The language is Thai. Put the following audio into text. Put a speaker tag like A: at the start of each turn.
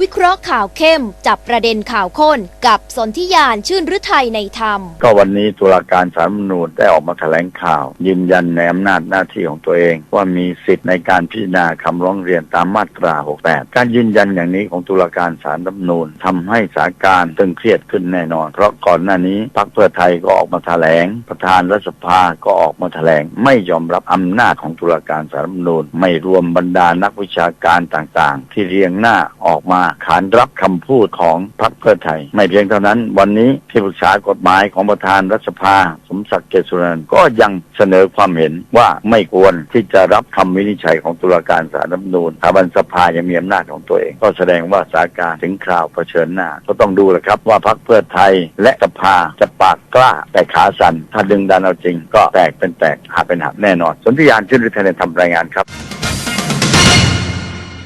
A: วิเคราะห์ข่าวเข้ม จับประเด็นข่าวข้น กับสนธิยานชื่นฤทัยในธรรม
B: ก็วันนี้ตุลาการสารรัมนูญได้ออกมาแถลงข่าว ยืนยันในอำนาจหน้าที่ของตัวเอง ว่ามีสิทธิ์ในการพิจารณาคำร้องเรียนตามมาตรา 68 การยืนยันอย่างนี้ของตุลาการสารรัฐมนูญทำให้สถานการณ์ตึงเครียดขึ้นแน่นอน เพราะก่อนหน้านี้พรรคเพื่อไทยก็ออกมาแถลง ประธานรัฐสภาก็ออกมาแถลง ไม่ยอมรับอำนาจของตุลาการสารรัฐมนูญไม่รวมบรรดานักวิชาการต่างๆ ที่เรียงหน้าออกมาขานรับคำพูดของพรรคเพื่อไทย ไม่เพียงเท่านั้น วันนี้ที่ปรึกษากฎหมายของประธานรัฐสภา สมศักดิ์เกษสุนันก็ยังเสนอความเห็นว่าไม่ควรที่จะรับคำวินิจฉัยของตุลาการศาลรัฐนูญสถาบันสภายังมีอำนาจของตัวเอง ก็แสดงว่าสถานการณ์ถึงคราวเผชิญหน้า ก็ต้องดูแหละครับว่าพรรคเพื่อไทยและสภาจะปากกล้าแต่ขาสั่นถ้าดึงดันเอาจริง ก็แตกเป็นแตกหักเป็นหักแน่นอน สนธิยานชื่นฤทัยทำรายงานครับ